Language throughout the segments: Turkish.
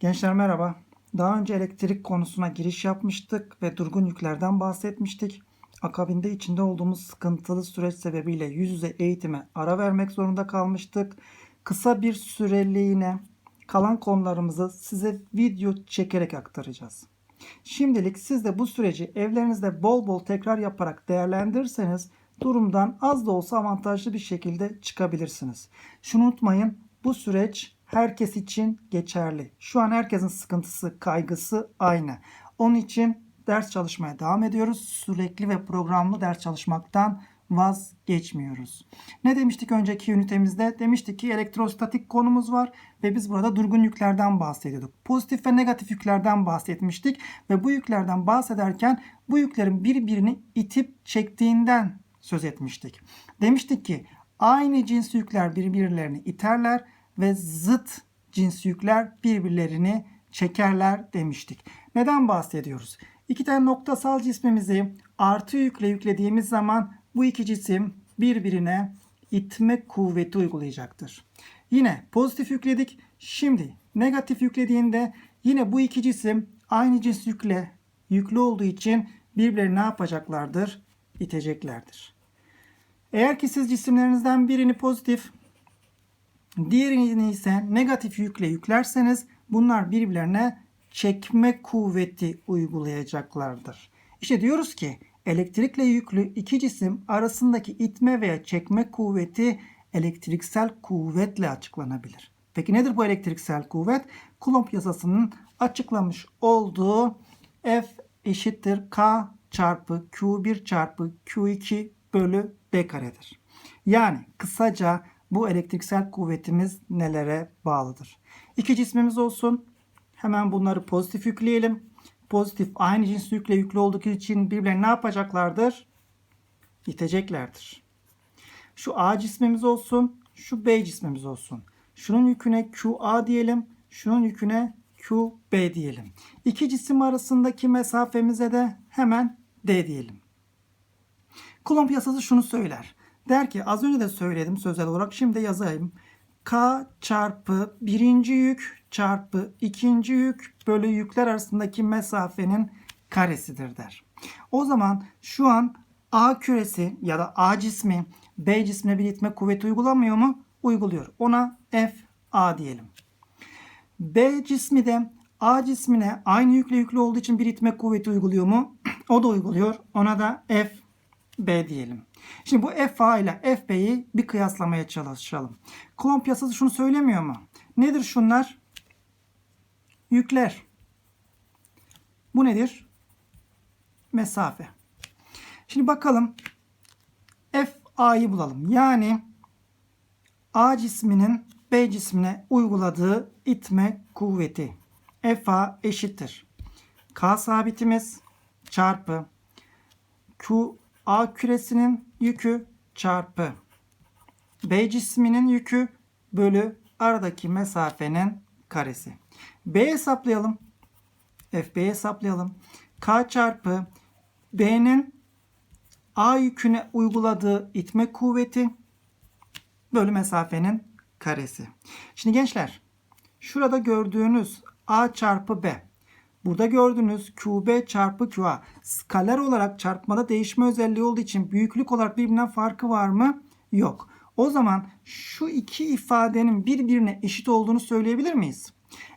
Gençler merhaba. Daha önce elektrik konusuna giriş yapmıştık ve durgun yüklerden bahsetmiştik. Akabinde içinde olduğumuz sıkıntılı süreç sebebiyle yüz yüze eğitime ara vermek zorunda kalmıştık. Kısa bir süreliğine kalan konularımızı size video çekerek aktaracağız. Şimdilik siz de bu süreci evlerinizde bol bol tekrar yaparak değerlendirirseniz durumdan az da olsa avantajlı bir şekilde çıkabilirsiniz. Şunu unutmayın bu süreç herkes için geçerli. Şu an herkesin sıkıntısı, kaygısı aynı. Onun için ders çalışmaya devam ediyoruz. Sürekli ve programlı ders çalışmaktan vazgeçmiyoruz. Ne demiştik önceki ünitemizde? Demiştik ki elektrostatik konumuz var ve biz burada durgun yüklerden bahsediyorduk. Pozitif ve negatif yüklerden bahsetmiştik ve bu yüklerden bahsederken bu yüklerin birbirini itip çektiğinden söz etmiştik. Demiştik ki aynı cins yükler birbirlerini iterler ve zıt cins yükler birbirlerini çekerler demiştik. Neden bahsediyoruz? İki tane noktasal cismimizi artı yükle yüklediğimiz zaman bu iki cisim birbirine itme kuvveti uygulayacaktır. Yine pozitif yükledik. Şimdi negatif yüklediğinde yine bu iki cisim aynı cins yükle yüklü olduğu için birbirlerini ne yapacaklardır? İteceklerdir. Eğer ki siz cisimlerinizden birini pozitif, diğerini ise negatif yükle yüklerseniz bunlar birbirlerine çekme kuvveti uygulayacaklardır. İşte diyoruz ki elektrikle yüklü iki cisim arasındaki itme veya çekme kuvveti elektriksel kuvvetle açıklanabilir. Peki nedir bu elektriksel kuvvet? Coulomb yasasının açıklamış olduğu F eşittir K çarpı Q1 çarpı Q2 bölü D karedir. Yani kısaca bu elektriksel kuvvetimiz nelere bağlıdır? İki cismimiz olsun. Hemen bunları pozitif yükleyelim. Pozitif aynı cins yükle yüklü oldukları için birbirlerini ne yapacaklardır? İteceklerdir. Şu A cismimiz olsun. Şu B cismimiz olsun. Şunun yüküne QA diyelim. Şunun yüküne QB diyelim. İki cisim arasındaki mesafemize de hemen D diyelim. Coulomb yasası şunu söyler. Der ki az önce de söyledim sözel olarak şimdi yazayım. K çarpı birinci yük çarpı ikinci yük bölü yükler arasındaki mesafenin karesidir der. O zaman şu an A küresi ya da A cismi B cismine bir itme kuvveti uygulamıyor mu? Uyguluyor. Ona F A diyelim. B cismi de A cismine aynı yükle yüklü olduğu için bir itme kuvveti uyguluyor mu? O da uyguluyor. Ona da F B diyelim. Şimdi bu FA ile FB'yi bir kıyaslamaya çalışalım. Coulomb yasası şunu söylemiyor mu? Nedir şunlar? Yükler. Bu nedir? Mesafe. Şimdi bakalım. FA'yı bulalım. Yani A cisminin B cismine uyguladığı itme kuvveti. FA eşittir. K sabitimiz çarpı Q A küresinin yükü çarpı B cisminin yükü bölü aradaki mesafenin karesi. B hesaplayalım. FB hesaplayalım. K çarpı B'nin A yüküne uyguladığı itme kuvveti bölü mesafenin karesi. Şimdi gençler şurada gördüğünüz A çarpı B Burada gördüğünüz QB çarpı QA skaler olarak çarpmada değişme özelliği olduğu için büyüklük olarak birbirinden farkı var mı? Yok. O zaman şu iki ifadenin birbirine eşit olduğunu söyleyebilir miyiz?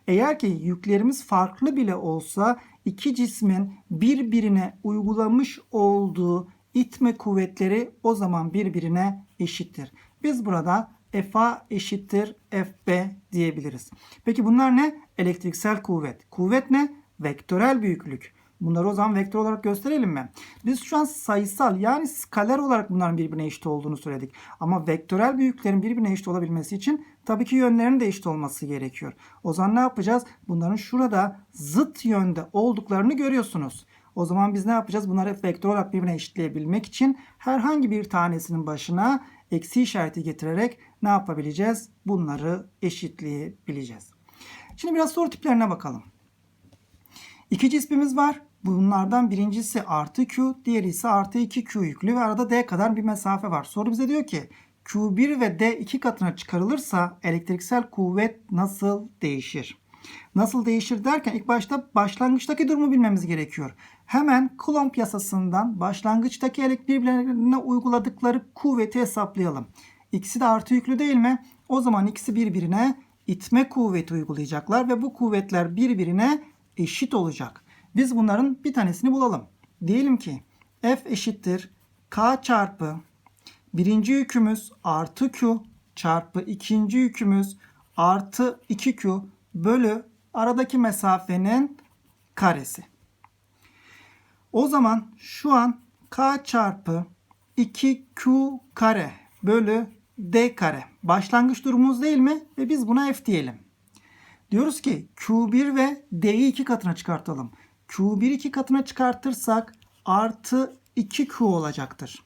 Eğer ki yüklerimiz farklı bile olsa iki cismin birbirine uygulamış olduğu itme kuvvetleri o zaman birbirine eşittir. Biz burada FA eşittir FB diyebiliriz. Peki bunlar ne? Elektriksel kuvvet. Kuvvet ne? Vektörel büyüklük. Bunları o zaman vektör olarak gösterelim mi? Biz şu an sayısal yani skaler olarak bunların birbirine eşit olduğunu söyledik. Ama vektörel büyüklerin birbirine eşit olabilmesi için tabii ki yönlerinin de eşit olması gerekiyor. O zaman ne yapacağız? Bunların şurada zıt yönde olduklarını görüyorsunuz. O zaman biz ne yapacağız? Bunları vektör olarak birbirine eşitleyebilmek için herhangi bir tanesinin başına eksi işareti getirerek ne yapabileceğiz? Bunları eşitleyebileceğiz. Şimdi biraz soru tiplerine bakalım. İki cismimiz var. Bunlardan birincisi artı Q, diğeri ise artı 2Q yüklü ve arada D kadar bir mesafe var. Soru bize diyor ki Q1 ve D iki katına çıkarılırsa elektriksel kuvvet nasıl değişir? Nasıl değişir derken ilk başta başlangıçtaki durumu bilmemiz gerekiyor. Hemen Coulomb yasasından başlangıçtaki birbirlerine uyguladıkları kuvveti hesaplayalım. İkisi de artı yüklü değil mi? O zaman ikisi birbirine itme kuvveti uygulayacaklar ve bu kuvvetler birbirine eşit olacak. Biz bunların bir tanesini bulalım. Diyelim ki F eşittir K çarpı birinci yükümüz artı Q çarpı ikinci yükümüz artı 2Q bölü aradaki mesafenin karesi. O zaman şu an K çarpı 2Q kare bölü D kare. Başlangıç durumumuz değil mi? Ve biz buna F diyelim. Diyoruz ki Q1 ve D'yi iki katına çıkartalım. Q1 iki katına çıkartırsak artı 2Q olacaktır.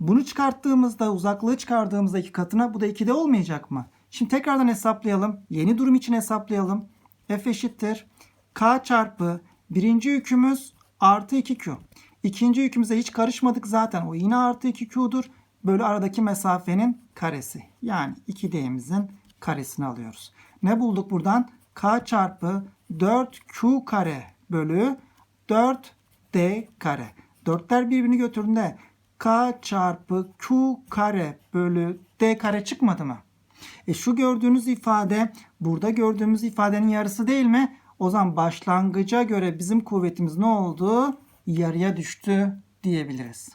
Bunu çıkarttığımızda uzaklığı çıkardığımızda iki katına bu da 2'de olmayacak mı? Şimdi tekrardan hesaplayalım. Yeni durum için hesaplayalım. F eşittir. K çarpı birinci yükümüz artı 2Q. İkinci yükümüze hiç karışmadık zaten. O yine artı 2Q'dur. Bölü aradaki mesafenin karesi. Yani 2D'mizin karesini alıyoruz. Ne bulduk buradan? K çarpı 4Q kare bölü 4D kare. Dörtler birbirini götürdüğünde K çarpı Q kare bölü D kare çıkmadı mı? E şu gördüğünüz ifade burada gördüğümüz ifadenin yarısı değil mi? O zaman başlangıca göre bizim kuvvetimiz ne oldu? Yarıya düştü diyebiliriz.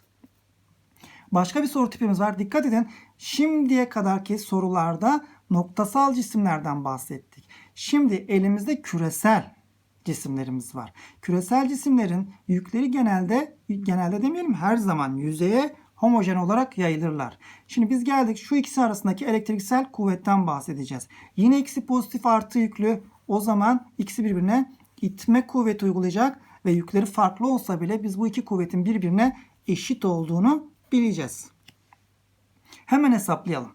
Başka bir soru tipimiz var. Dikkat edin. Şimdiye kadarki sorularda noktasal cisimlerden bahsettik. Şimdi elimizde küresel cisimlerimiz var. Küresel cisimlerin yükleri genelde genelde demeyelim her zaman yüzeye homojen olarak yayılırlar. Şimdi biz geldik şu ikisi arasındaki elektriksel kuvvetten bahsedeceğiz. Yine ikisi pozitif artı yüklü. O zaman ikisi birbirine itme kuvveti uygulayacak ve yükleri farklı olsa bile biz bu iki kuvvetin birbirine eşit olduğunu bileceğiz. Hemen hesaplayalım.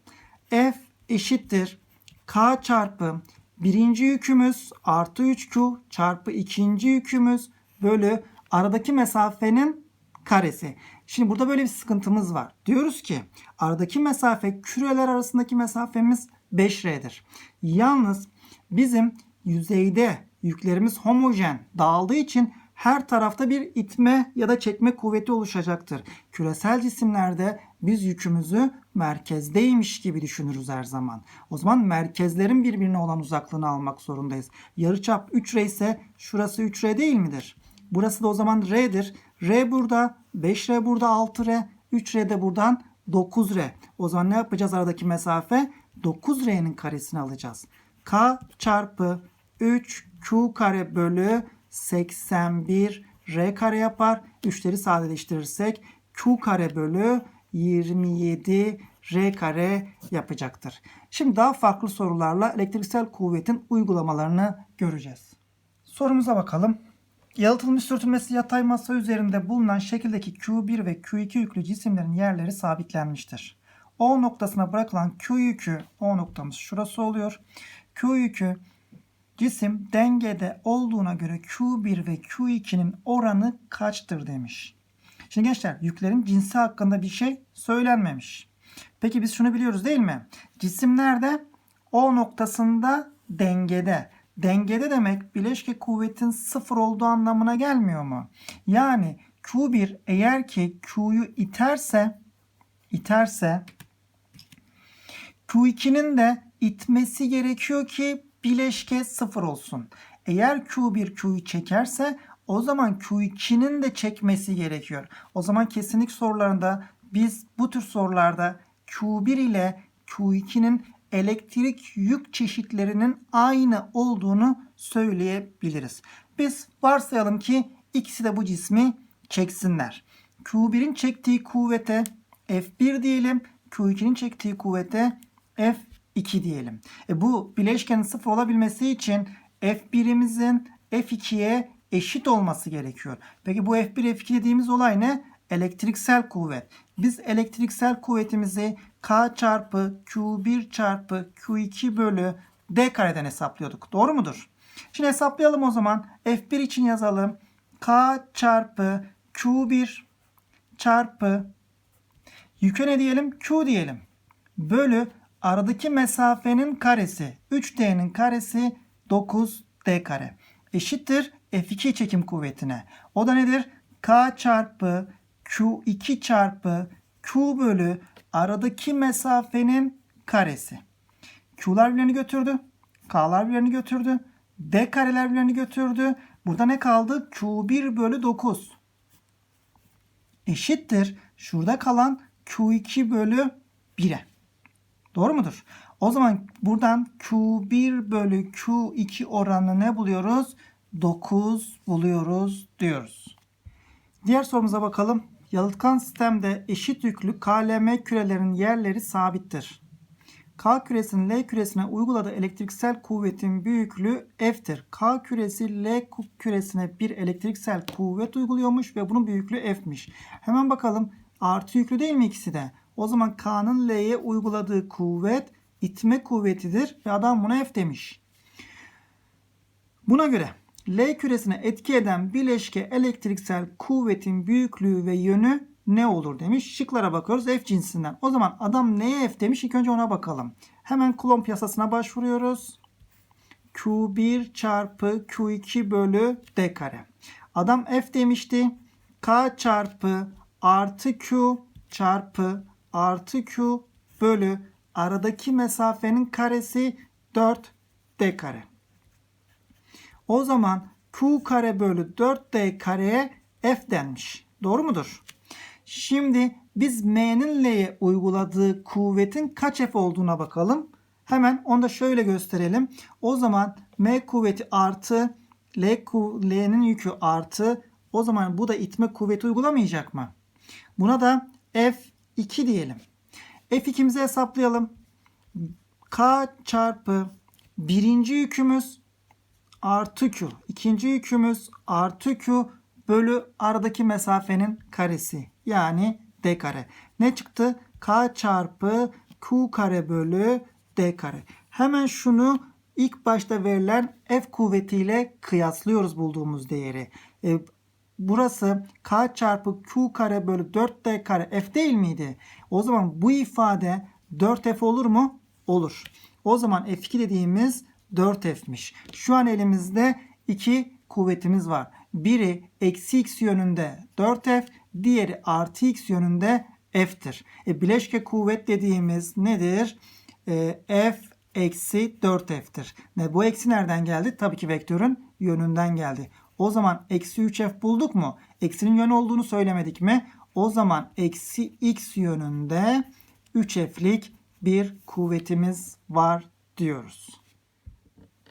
F eşittir K çarpı birinci yükümüz artı 3Q çarpı ikinci yükümüz bölü aradaki mesafenin karesi. Şimdi burada böyle bir sıkıntımız var. Diyoruz ki aradaki mesafe küreler arasındaki mesafemiz 5R'dir. Yalnız bizim yüzeyde yüklerimiz homojen dağıldığı için her tarafta bir itme ya da çekme kuvveti oluşacaktır. Küresel cisimlerde biz yükümüzü merkezdeymiş gibi düşünürüz her zaman. O zaman merkezlerin birbirine olan uzaklığını almak zorundayız. Yarıçap 3R ise şurası 3R değil midir? Burası da o zaman R'dir. R burada, 5R burada 6R, 3R de buradan 9R. O zaman ne yapacağız aradaki mesafe? 9R'nin karesini alacağız. K çarpı 3Q kare bölü 81 R kare yapar. 3'leri sadeleştirirsek Q kare bölü 27 R kare yapacaktır. Şimdi daha farklı sorularla elektriksel kuvvetin uygulamalarını göreceğiz. Sorumuza bakalım. Yalıtılmış sürtünmesi yatay masa üzerinde bulunan şekildeki Q1 ve Q2 yüklü cisimlerin yerleri sabitlenmiştir. O noktasına bırakılan Q yükü, O noktamız şurası oluyor. Q yükü cisim dengede olduğuna göre Q1 ve Q2'nin oranı kaçtır demiş. Şimdi gençler yüklerin cinsi hakkında bir şey söylenmemiş. Peki biz şunu biliyoruz değil mi? Cisimlerde O noktasında dengede. Dengede demek bileşke kuvvetin sıfır olduğu anlamına gelmiyor mu? Yani Q1 eğer ki Q'yu iterse iterse Q2'nin de itmesi gerekiyor ki bileşke sıfır olsun. Eğer Q1 Q'yu çekerse o zaman Q2'nin de çekmesi gerekiyor. O zaman kesinlik sorularında biz bu tür sorularda Q1 ile Q2'nin elektrik yük çeşitlerinin aynı olduğunu söyleyebiliriz. Biz varsayalım ki ikisi de bu cismi çeksinler. Q1'in çektiği kuvvete F1 diyelim. Q2'nin çektiği kuvvete F2 diyelim. E bu bileşkenin sıfır olabilmesi için F1'imizin F2'ye eşit olması gerekiyor. Peki bu F1 F2 dediğimiz olay ne? Elektriksel kuvvet. Biz elektriksel kuvvetimizi K çarpı Q1 çarpı Q2 bölü D kareden hesaplıyorduk. Doğru mudur? Şimdi hesaplayalım o zaman. F1 için yazalım. K çarpı Q1 çarpı yüke ne diyelim? Q diyelim. Bölü aradaki mesafenin karesi. 3D'nin karesi 9 D kare. Eşittir F2 çekim kuvvetine. O da nedir? K çarpı Q2 çarpı Q bölü aradaki mesafenin karesi. Q'lar birbirlerini götürdü. K'lar birbirlerini götürdü. D kareler birbirlerini götürdü. Burada ne kaldı? Q1 bölü 9 eşittir. Şurada kalan Q2 bölü 1'e. Doğru mudur? O zaman buradan Q1 bölü Q2 oranını ne buluyoruz? 9 buluyoruz diyoruz. Diğer sorumuza bakalım. Yalıtkan sistemde eşit yüklü KLM kürelerinin yerleri sabittir. K küresinin L küresine uyguladığı elektriksel kuvvetin büyüklüğü F'tir. K küresi L küresine bir elektriksel kuvvet uyguluyormuş ve bunun büyüklüğü F'miş. Hemen bakalım artı yüklü değil mi ikisi de? O zaman K'nın L'ye uyguladığı kuvvet itme kuvvetidir ve adam buna F demiş. Buna göre L küresine etki eden bileşke elektriksel kuvvetin büyüklüğü ve yönü ne olur demiş. Şıklara bakıyoruz F cinsinden. O zaman adam neye F demiş? İlk önce ona bakalım. Hemen Coulomb yasasına başvuruyoruz. Q1 çarpı Q2 bölü D kare. Adam F demişti. K çarpı artı Q çarpı artı Q bölü aradaki mesafenin karesi 4 D kare. O zaman Q kare bölü 4D kareye F denmiş. Doğru mudur? Şimdi biz M'nin L'ye uyguladığı kuvvetin kaç F olduğuna bakalım. Hemen onu da şöyle gösterelim. O zaman M kuvveti artı L L'nin yükü artı o zaman bu da itme kuvveti uygulamayacak mı? Buna da F2 diyelim. F2'mizi hesaplayalım. K çarpı birinci yükümüz artı Q. ikinci yükümüz artı Q bölü aradaki mesafenin karesi. Yani D kare. Ne çıktı? K çarpı Q kare bölü D kare. Hemen şunu ilk başta verilen F kuvvetiyle kıyaslıyoruz bulduğumuz değeri. Burası K çarpı Q kare bölü 4D kare F değil miydi? O zaman bu ifade 4F olur mu? Olur. O zaman F2 dediğimiz 4F'miş. Şu an elimizde iki kuvvetimiz var. Biri eksi x yönünde 4F, diğeri artı x yönünde F'tir. E, bileşke kuvvet dediğimiz nedir? E, F eksi 4F'tir. Ne, bu eksi nereden geldi? Tabii ki vektörün yönünden geldi. O zaman eksi 3F bulduk mu? Eksinin yönü olduğunu söylemedik mi? O zaman eksi x yönünde 3F'lik bir kuvvetimiz var diyoruz.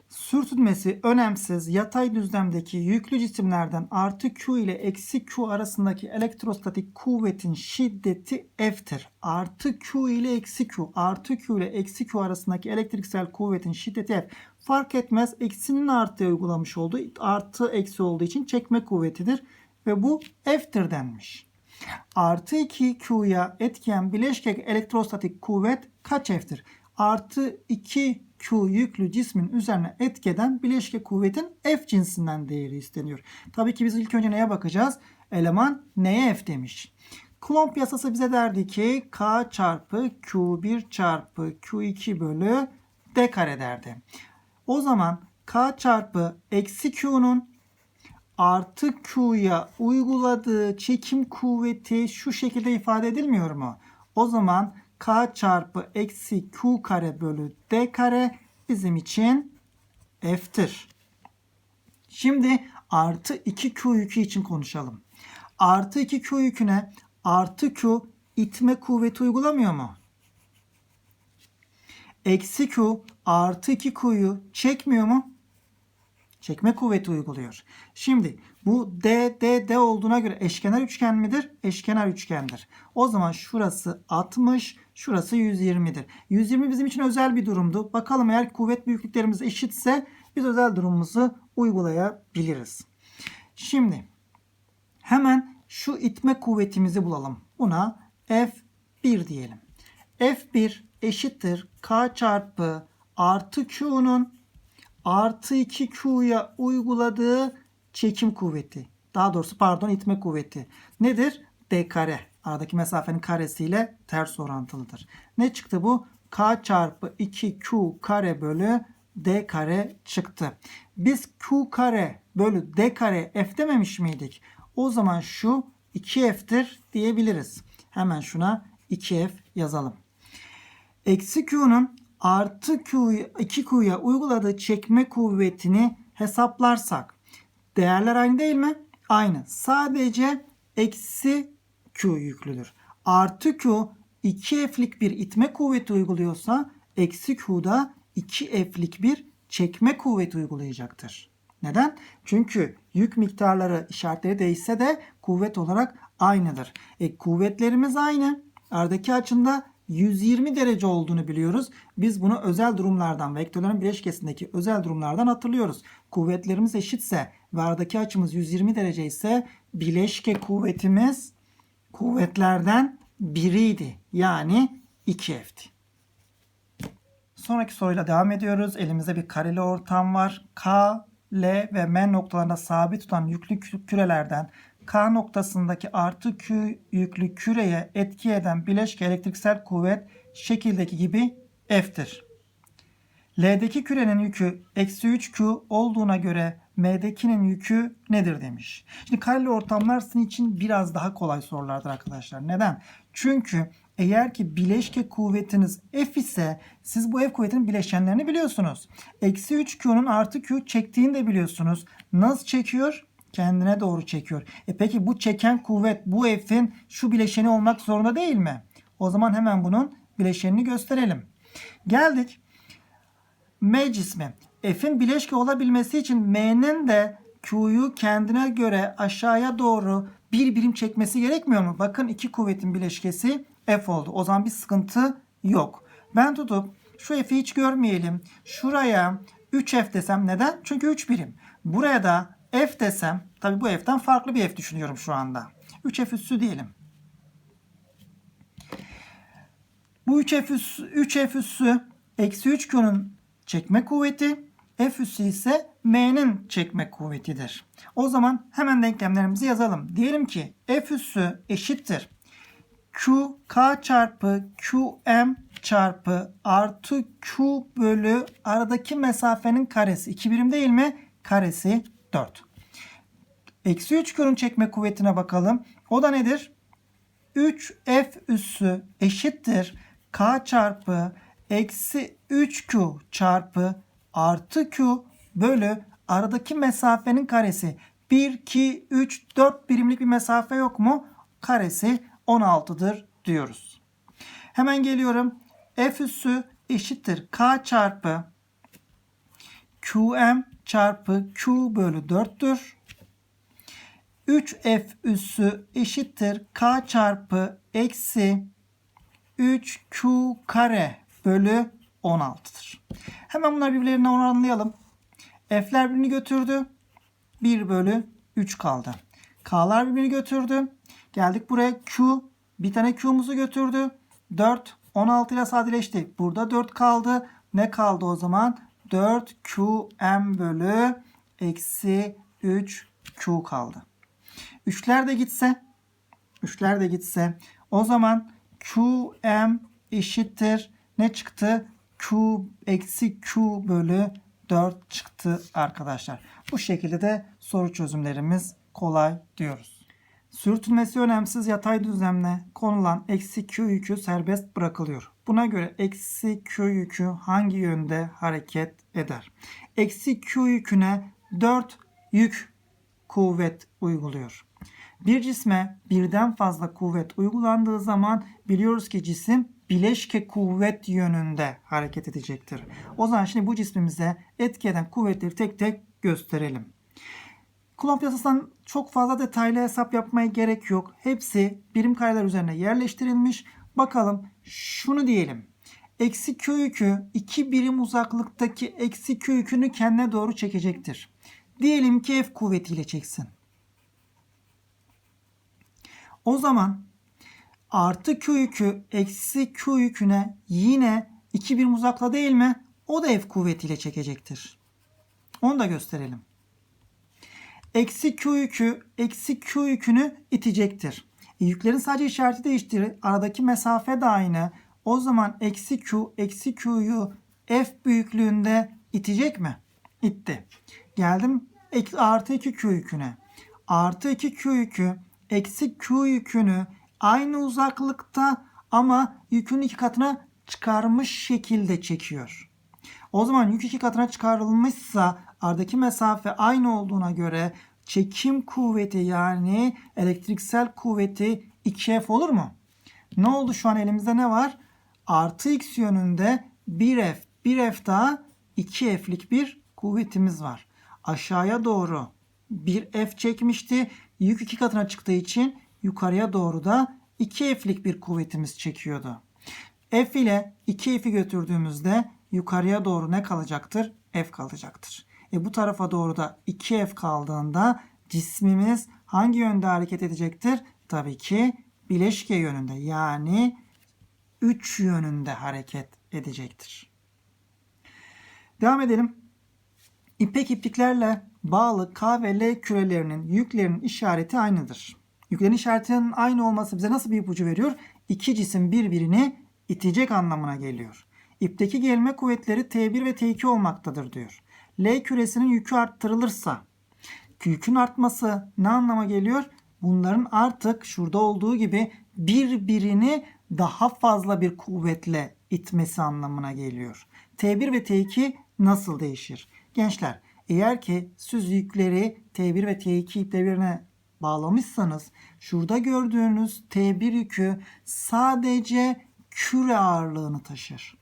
Sürtünmesi önemsiz yatay düzlemdeki yüklü cisimlerden artı Q ile eksi Q arasındaki elektrostatik kuvvetin şiddeti F'tir. Artı Q ile eksi Q, artı Q ile eksi Q arasındaki elektriksel kuvvetin şiddeti F. Fark etmez eksinin artıya uygulamış olduğu artı eksi olduğu için çekme kuvvetidir ve bu F'tir denmiş. Artı 2 Q'ya etkiyen bileşke elektrostatik kuvvet kaç F'tir? Artı 2 Q yüklü cismin üzerine etkeden bileşke kuvvetin F cinsinden değeri isteniyor. Tabii ki biz ilk önce neye bakacağız? Eleman neye F demiş. Coulomb yasası bize derdi ki K çarpı Q1 çarpı Q2 bölü D kare derdi. O zaman K çarpı eksi Q'nun artı Q'ya uyguladığı çekim kuvveti şu şekilde ifade edilmiyor mu? O zaman k çarpı eksi q kare bölü d kare bizim için f'tir. Şimdi artı 2q yükü için konuşalım. Artı 2q yüküne artı q itme kuvveti uygulamıyor mu? Eksi q artı 2q'yu çekmiyor mu? Çekme kuvveti uyguluyor. Şimdi bu D, D, D olduğuna göre eşkenar üçgen midir? Eşkenar üçgendir. O zaman şurası 60, şurası 120'dir. 120 bizim için özel bir durumdu. Bakalım eğer kuvvet büyüklüklerimiz eşitse biz özel durumumuzu uygulayabiliriz. Şimdi hemen şu itme kuvvetimizi bulalım. Buna F1 diyelim. F1 eşittir K çarpı artı Q'nun artı 2Q'ya uyguladığı çekim kuvveti. Daha doğrusu pardon itme kuvveti. Nedir? D kare. Aradaki mesafenin karesiyle ters orantılıdır. Ne çıktı bu? K çarpı 2Q kare bölü D kare çıktı. Biz Q kare bölü D kare F dememiş miydik? O zaman şu 2F'tir diyebiliriz. Hemen şuna 2F yazalım. Eksi Q'nun artı Q, 2Q'ya uyguladığı çekme kuvvetini hesaplarsak değerler aynı değil mi? Aynı. Sadece eksi Q yüklüdür. Artı Q 2F'lik bir itme kuvveti uyguluyorsa eksi Q'da 2F'lik bir çekme kuvveti uygulayacaktır. Neden? Çünkü yük miktarları işaretleri değişse de kuvvet olarak aynıdır. E, kuvvetlerimiz aynı. Aradaki açında 120 derece olduğunu biliyoruz. Biz bunu özel durumlardan, vektörlerin bileşkesindeki özel durumlardan hatırlıyoruz. Kuvvetlerimiz eşitse ve aradaki açımız 120 derece ise bileşke kuvvetimiz kuvvetlerden biriydi. Yani 2F'ti. Sonraki soruyla devam ediyoruz. Elimizde bir kareli ortam var. K, L ve M noktalarında sabit tutan yüklü kü- kürelerden K noktasındaki artı Q yüklü küreye etki eden bileşke elektriksel kuvvet şekildeki gibi F'tir. L'deki kürenin yükü eksi 3Q olduğuna göre M'dekinin yükü nedir demiş. Şimdi kareli ortamlar sizin için biraz daha kolay sorulardır arkadaşlar. Neden? Çünkü eğer ki bileşke kuvvetiniz F ise siz bu F kuvvetinin bileşenlerini biliyorsunuz. Eksi 3Q'nun artı Q çektiğini de biliyorsunuz. Nasıl çekiyor? Kendine doğru çekiyor. E peki bu çeken kuvvet bu F'in şu bileşeni olmak zorunda değil mi? O zaman hemen bunun bileşenini gösterelim. Geldik M cismi. F'in bileşke olabilmesi için M'nin de Q'yu kendine göre aşağıya doğru bir birim çekmesi gerekmiyor mu? Bakın iki kuvvetin bileşkesi F oldu. O zaman bir sıkıntı yok. Ben tutup şu F'i hiç görmeyelim. Şuraya 3F desem neden? Çünkü 3 birim. Buraya da F desem tabi bu F'ten farklı bir F düşünüyorum şu anda. 3F üssü diyelim. Bu 3F üssü, 3F üssü eksi 3Q'nun çekme kuvveti. F üssü ise M'nin çekme kuvvetidir. O zaman hemen denklemlerimizi yazalım. Diyelim ki F üssü eşittir. Q K çarpı QM çarpı artı Q bölü aradaki mesafenin karesi. 2 birim değil mi? Karesi 4. Eksi 3 Q'nun çekme kuvvetine bakalım. O da nedir? 3F üssü eşittir. K çarpı eksi 3Q çarpı artı Q bölü aradaki mesafenin karesi. 1, 2, 3, 4 birimlik bir mesafe yok mu? Karesi 16'dır diyoruz. Hemen geliyorum. F üssü eşittir. K çarpı QM çarpı Q bölü 4'tür. 3F üssü eşittir. K çarpı eksi 3Q kare bölü 16'dır. Hemen bunları birbirlerine oranlayalım. F'ler birbirini götürdü. 1 bölü 3 kaldı. K'lar birbirini götürdü. Geldik buraya Q. Bir tane Q'muzu götürdü. 4. 16 ile sadeleşti. Burada 4 kaldı. Ne kaldı o zaman? 4 QM bölü eksi 3 Q kaldı. Üçler de gitse üçler de gitse o zaman QM eşittir. Ne çıktı? Q eksi Q bölü 4 çıktı arkadaşlar. Bu şekilde de soru çözümlerimiz kolay diyoruz. Sürtünmesi önemsiz yatay düzlemle konulan eksi Q yükü serbest bırakılıyor. Buna göre eksi Q yükü hangi yönde hareket eder? Eksi Q yüküne 4 yük kuvvet uyguluyor. Bir cisme birden fazla kuvvet uygulandığı zaman biliyoruz ki cisim bileşke kuvvet yönünde hareket edecektir. O zaman şimdi bu cismimize etki eden kuvvetleri tek tek gösterelim. Kullanım piyasasından çok fazla detaylı hesap yapmaya gerek yok. Hepsi birim kareler üzerine yerleştirilmiş. Bakalım şunu diyelim. Eksi yükü 2 birim uzaklıktaki eksi Q yükünü kendine doğru çekecektir. Diyelim ki F kuvvetiyle çeksin. O zaman artı yükü eksi Q yüküne yine 2 birim uzakla değil mi? O da F kuvvetiyle çekecektir. Onu da gösterelim. Eksi yükü eksi Q yükünü itecektir. Yüklerin sadece işareti değiştirir. Aradaki mesafe de aynı. O zaman eksi Q eksi Q'yu F büyüklüğünde itecek mi? İtti. Geldim artı 2 Q yüküne. Artı 2 Q yükü eksi Q yükünü aynı uzaklıkta ama yükün iki katına çıkarmış şekilde çekiyor. O zaman yük iki katına çıkarılmışsa aradaki mesafe aynı olduğuna göre çekim kuvveti yani elektriksel kuvveti 2F olur mu? Ne oldu şu an elimizde ne var? Artı x yönünde 1F. 1F daha 2F'lik bir kuvvetimiz var. Aşağıya doğru 1F çekmişti. Yük iki katına çıktığı için yukarıya doğru da 2F'lik bir kuvvetimiz çekiyordu. F ile 2F'i götürdüğümüzde yukarıya doğru ne kalacaktır? F kalacaktır. E bu tarafa doğru da 2F kaldığında cismimiz hangi yönde hareket edecektir? Tabii ki bileşke yönünde yani 3 yönünde hareket edecektir. Devam edelim. İpek ipliklerle bağlı K ve L kürelerinin yüklerinin işareti aynıdır. Yüklerin işaretinin aynı olması bize nasıl bir ipucu veriyor? İki cisim birbirini itecek anlamına geliyor. İpteki gelme kuvvetleri T1 ve T2 olmaktadır diyor. L küresinin yükü arttırılırsa yükün artması ne anlama geliyor? Bunların artık şurada olduğu gibi birbirini daha fazla bir kuvvetle itmesi anlamına geliyor. T1 ve T2 nasıl değişir? Gençler eğer ki siz yükleri T1 ve T2 iplerine bağlamışsanız şurada gördüğünüz T1 yükü sadece küre ağırlığını taşır.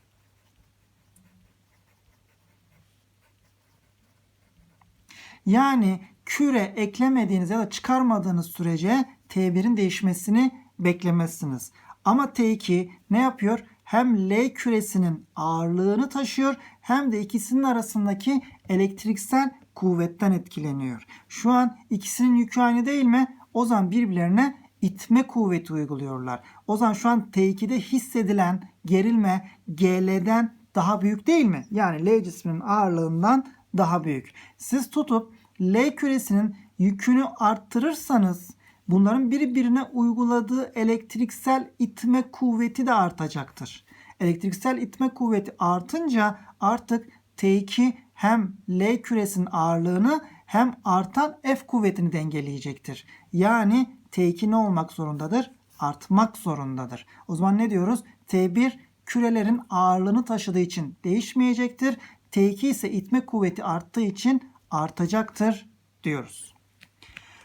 Yani küre eklemediğiniz ya da çıkarmadığınız sürece T1'in değişmesini beklemezsiniz. Ama T2 ne yapıyor? Hem L küresinin ağırlığını taşıyor hem de ikisinin arasındaki elektriksel kuvvetten etkileniyor. Şu an ikisinin yükü aynı değil mi? O zaman birbirlerine itme kuvveti uyguluyorlar. O zaman şu an T2'de hissedilen gerilme GL'den daha büyük değil mi? Yani L cisminin ağırlığından daha büyük. Siz tutup L küresinin yükünü arttırırsanız bunların birbirine uyguladığı elektriksel itme kuvveti de artacaktır. Elektriksel itme kuvveti artınca artık T2 hem L küresinin ağırlığını hem artan F kuvvetini dengeleyecektir. Yani T2 ne olmak zorundadır? Artmak zorundadır. O zaman ne diyoruz? T1 kürelerin ağırlığını taşıdığı için değişmeyecektir. T2 ise itme kuvveti arttığı için artacaktır diyoruz.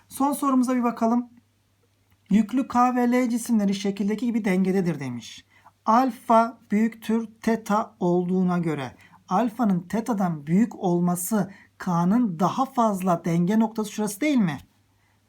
Son sorumuza bir bakalım. Yüklü K ve L cisimleri şekildeki gibi dengededir demiş. Alfa büyüktür teta olduğuna göre alfanın tetadan büyük olması K'nın daha fazla denge noktası şurası değil mi?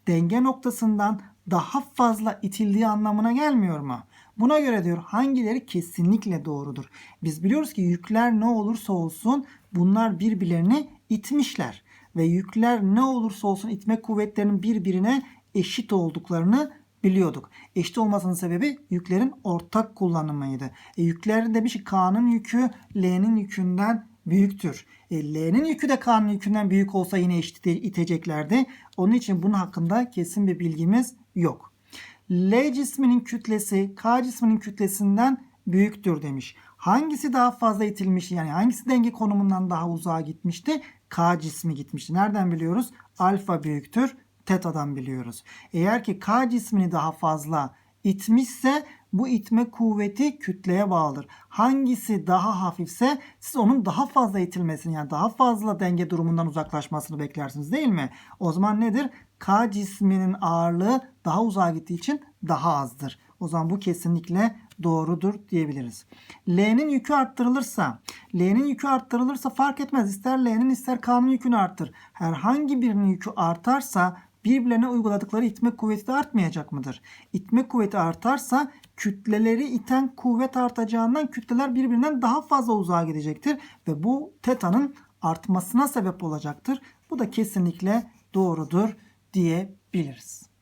Denge noktasından daha fazla itildiği anlamına gelmiyor mu? Buna göre diyor hangileri kesinlikle doğrudur. Biz biliyoruz ki yükler ne olursa olsun bunlar birbirlerini itmişler. Ve yükler ne olursa olsun itme kuvvetlerinin birbirine eşit olduklarını biliyorduk. Eşit olmasının sebebi yüklerin ortak kullanımıydı. E, yükler demiş ki K'nın yükü L'nin yükünden büyüktür. E, L'nin yükü de K'nın yükünden büyük olsa yine eşit iteceklerdi. Onun için bunun hakkında kesin bir bilgimiz yok. L cisminin kütlesi K cisminin kütlesinden büyüktür demiş. Hangisi daha fazla itilmiş yani hangisi denge konumundan daha uzağa gitmişti? K cismi gitmişti. Nereden biliyoruz? Alfa büyüktür. Teta'dan biliyoruz. Eğer ki K cismini daha fazla itmişse bu itme kuvveti kütleye bağlıdır. Hangisi daha hafifse siz onun daha fazla itilmesini yani daha fazla denge durumundan uzaklaşmasını beklersiniz değil mi? O zaman nedir? K cisminin ağırlığı daha uzağa gittiği için daha azdır. O zaman bu kesinlikle doğrudur diyebiliriz. L'nin yükü arttırılırsa, L'nin yükü arttırılırsa fark etmez. İster L'nin ister K'nın yükünü arttır. Herhangi birinin yükü artarsa birbirlerine uyguladıkları itme kuvveti de artmayacak mıdır? İtme kuvveti artarsa kütleleri iten kuvvet artacağından kütleler birbirinden daha fazla uzağa gidecektir ve bu teta'nın artmasına sebep olacaktır. Bu da kesinlikle doğrudur diyebiliriz.